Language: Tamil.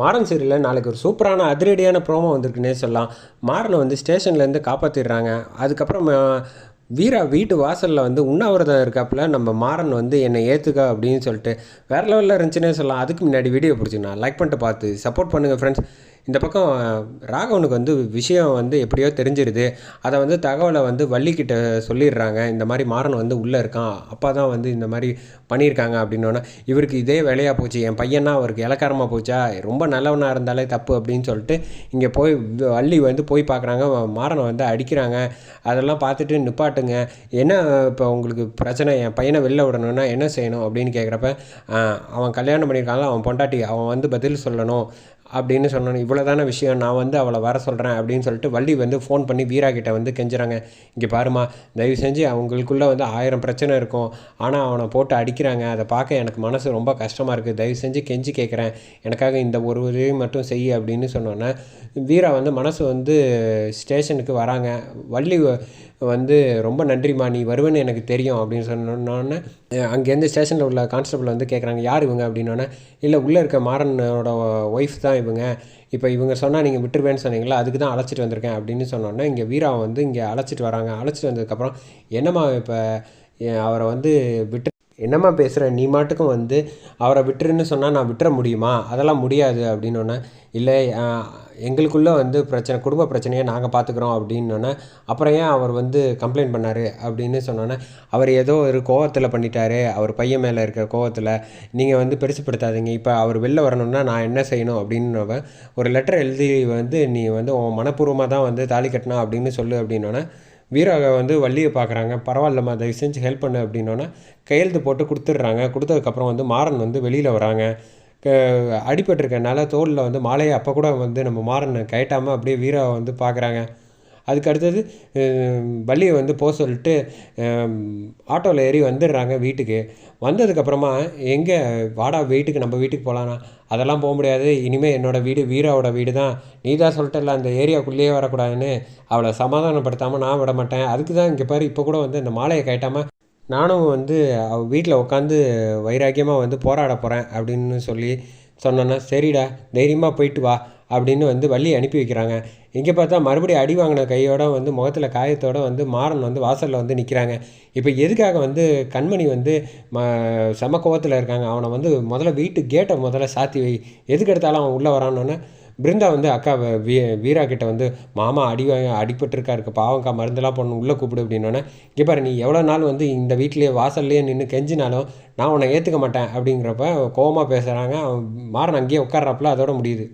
மாறன் சீரியலில் நாளைக்கு ஒரு சூப்பரான அதிரடியான ப்ரோமோ வந்திருக்குன்னே சொல்லலாம். மாறனை வந்து ஸ்டேஷன்லேருந்து காப்பாற்றிடுறாங்க அதுக்கப்புறம் வீரா வீட்டு வாசலில் வந்து உண்ணாவிரதம் இருக்காப்புல நம்ம மாறன் வந்து என்னை ஏற்றுக்க அப்படின்னு சொல்லிட்டு வேறு லெவலில் இருந்துச்சுன்னே சொல்லலாம். அதுக்கு முன்னாடி வீடியோ பிடிச்சிங்கன்னா லைக் பண்ணிட்டு பார்த்து சப்போர்ட் பண்ணுங்கள் ஃப்ரெண்ட்ஸ் இந்த பக்கம் ராகவனுக்கு வந்து விஷயம் வந்து எப்படியோ தெரிஞ்சிருது. அதை வந்து தகவலை வந்து வள்ளிக்கிட்ட சொல்லிடுறாங்க. இந்த மாதிரி மாறன் வந்து உள்ளே இருக்கான். அப்பா தான் வந்து இந்த மாதிரி பண்ணியிருக்காங்க அப்படின்னோன்னா இவருக்கு இதே வேலையாக போச்சு. என் பையனா அவருக்கு இலக்காரமாக போச்சா? ரொம்ப நல்லவனாக இருந்தாலே தப்பு அப்படின்னு சொல்லிட்டு இங்கே போய் வள்ளி வந்து போய் பார்க்குறாங்க மாறனை வந்து அடிக்கிறாங்க. அதெல்லாம் பார்த்துட்டு நிப்பாட்டுங்க. என்ன இப்போ உங்களுக்கு பிரச்சனை? என் பையனை வெளில விடணும்னா என்ன செய்யணும் அப்படின்னு கேட்குறப்ப அவன் கல்யாணம் பண்ணியிருக்காங்களா அவன் பொண்டாட்டி அவன் வந்து பதில் சொல்லணும். அப்படின்னு சொன்னோன்னு இவ்வளோ தானே விஷயம் நான் வந்து அவளை வர சொல்கிறேன் அப்படின்னு சொல்லிட்டு வள்ளி வந்து ஃபோன் பண்ணி வீரா கிட்டே வந்து கெஞ்சுறாங்க. இங்கே பாருமா தயவு செஞ்சு அவங்களுக்குள்ளே வந்து ஆயிரம் பிரச்சனை இருக்கும். ஆனால் அவனை போட்டு அடிக்கிறாங்க. அதை பார்க்க எனக்கு மனசு ரொம்ப கஷ்டமாக இருக்குது தயவு செஞ்சு கெஞ்சி கேட்குறேன் எனக்காக இந்த ஒரு உதவி மட்டும் செய் அப்படின்னு சொன்னோன்னே வீரா வந்து மனசு வந்து ஸ்டேஷனுக்கு வராங்க. வள்ளி வந்து ரொம்ப நன்றிம்மா நீ வருவேன்னு எனக்கு தெரியும் அப்படின்னு சொன்னோன்னே அங்கேருந்து ஸ்டேஷனில் உள்ள கான்ஸ்டபிள் வந்து கேட்குறாங்க யார் இவங்க? அப்படின்னோடனே இல்லை உள்ளே இருக்க மாறனோட ஒய்ஃப் தான் இவங்க. இப்போ இவங்க சொன்னால் நீங்கள் விட்டுருவேன்னு சொன்னீங்களா? அதுக்கு தான் அழைச்சிட்டு வந்திருக்கேன். அப்படின்னு சொன்னோன்னே இங்கே வீரா வந்து இங்கே அழைச்சிட்டு வராங்க. அழைச்சிட்டு வந்ததுக்கப்புறம் என்னம்மா இப்போ அவரை வந்து விட்டு என்னம்மா பேசுகிற நீ மாட்டுக்கும் வந்து அவரை விட்டுருன்னு சொன்னால் நான் விட்டுற முடியுமா? அதெல்லாம் முடியாது அப்படின்னோடனே இல்லை எங்களுக்குள்ளே வந்து பிரச்சனை குடும்ப பிரச்சனையை நாங்கள் பார்த்துக்குறோம் அப்படின்னோடனே அப்புறம் ஏன் அவர் வந்து கம்ப்ளைண்ட் பண்ணார்? அப்படின்னு சொன்னோன்னே அவர் ஏதோ ஒரு கோவத்தில் பண்ணிட்டாரு அவர் பையன் மேலே இருக்கிற கோவத்தில். நீங்கள் வந்து பெருசுப்படுத்தாதீங்க. இப்போ அவர் வெளில வரணும்னா நான் என்ன செய்யணும்? அப்படின்னு ஒரு லெட்டர் எழுதி வந்து நீ வந்து உன் மனப்பூர்வமாக தான் வந்து தாலி கட்டினா அப்படின்னு சொல்லு அப்படின்னோடனே வீராவை வந்து வள்ளியை பார்க்குறாங்க. பரவாயில்லம்மா தயவு செஞ்சு ஹெல்ப் பண்ணு அப்படின்னோன்னா கையெழுத்து போட்டு கொடுத்துட்றாங்க. கொடுத்ததுக்கப்புறம் வந்து மாறன் வந்து வெளியில் வராங்க. அடிபட்டிருக்கனால தோளில் வந்து மாலையை அப்போ கூட வந்து நம்ம மாறன் கயட்டாமல் அப்படியே வீராவை வந்து பார்க்குறாங்க. அதுக்கு அடுத்தது வள்ளியை வந்து போக சொல்லிட்டு ஆட்டோவில் ஏறி வந்துடுறாங்க வீட்டுக்கு. வந்ததுக்கப்புறமா எங்கே வாடா வீட்டுக்கு நம்ம வீட்டுக்கு போகலான்னா அதெல்லாம் போக முடியாது. இனிமேல் என்னோடய வீடு வீராவோட வீடு தான் நீ தான் சொல்லிட்டல அந்த ஏரியாக்குள்ளேயே வரக்கூடாதுன்னு. அவளை சமாதானப்படுத்தாமல் நான் விட மாட்டேன். அதுக்கு தான் இங்கே பாரு இப்போ கூட வந்து இந்த மாலையை கட்டாமல் நானும் வந்து அவ வீட்டில் உட்காந்து வைராக்கியமாக வந்து போராட போகிறேன் அப்படின்னு சொல்லி சொன்னோன்னா சரிடா தைரியமாக போயிட்டு வா. அப்படின்னு வந்து வள்ளி அனுப்பி வைக்கிறாங்க. இங்கே பார்த்தா மறுபடியும் அடி வாங்கின கையோட வந்து முகத்தில் காயத்தோட வந்து மாறன் வந்து வாசலில் வந்து நிற்கிறாங்க இப்போ எதுக்காக வந்து கண்மணி வந்து ம செம கோவத்தில் இருக்காங்க? அவனை வந்து முதல்ல வீட்டு கேட்டை முதல்ல சாத்தி வை. எதுக்கு எடுத்தாலும் அவன் உள்ளே வரானோன்னு பிருந்தா வந்து அக்கா வீ வீரா கிட்ட வந்து மாமா அடி வாங்க அடிபட்டிருக்காருக்கு பாவங்கா மருந்தெல்லாம் பொண்ணு உள்ளே கூப்பிடு அப்படின்னோடனே இங்கே பாரு நீ எவ்வளோ நாள் வந்து இந்த வீட்லேயே வாசல்லையே நின்று கெஞ்சினாலும் நான் உன்னை ஏற்றுக்க மாட்டேன் அப்படிங்கிறப்ப கோவமாக பேசுகிறாங்க அவன் மாறன் அங்கேயே உட்கார்றாப்புல அதோட முடியுது.